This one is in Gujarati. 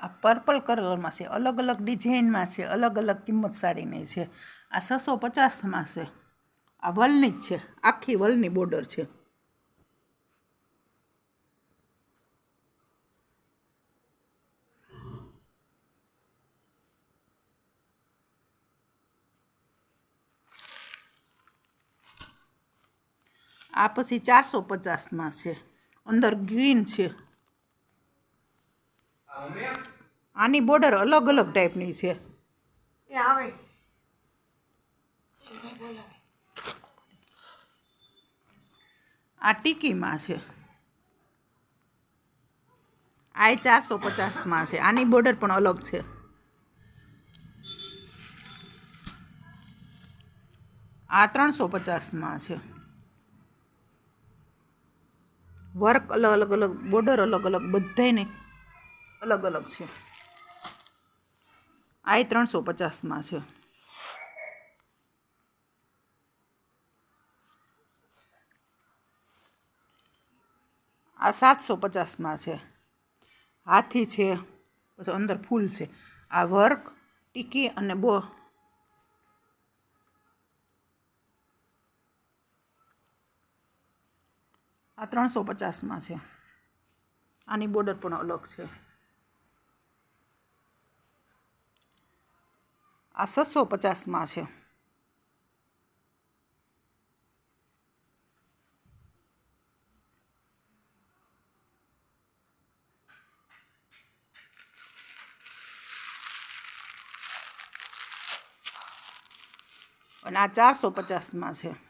આ પર્પલ કલરમાં છે, અલગ અલગ ડિઝાઇનમાં છે, અલગ અલગ કિંમત સાડીની છે. આ છસો પચાસમાં છે. આ વલની જ છે, આખી વલની બોર્ડર છે. આ પછી ચારસો પચાસમાં છે. અંદર ગ્રીન છે. આની બોર્ડર અલગ અલગ ટાઈપની છે. એ આવે. આ ટીકીમાં છે. આ ચારસો પચાસમાં છે. આની બોર્ડર પણ અલગ છે. આ ત્રણસો પચાસમાં છે. વર્ક અલગ અલગ અલગ બોર્ડર અલગ અલગ બધાયને અલગ અલગ છે. આ ત્રણસો પચાસમાં છે. આ સાતસો પચાસમાં છે. હાથી છે, પછી અંદર ફૂલ છે. આ વર્ક, ટીકી અને બો. આ ત્રણસો પચાસમાં છે. આની બોર્ડર પણ અલગ છે. આ છસો પચાસમાં છે. અને આ ચારસો પચાસમાં છે.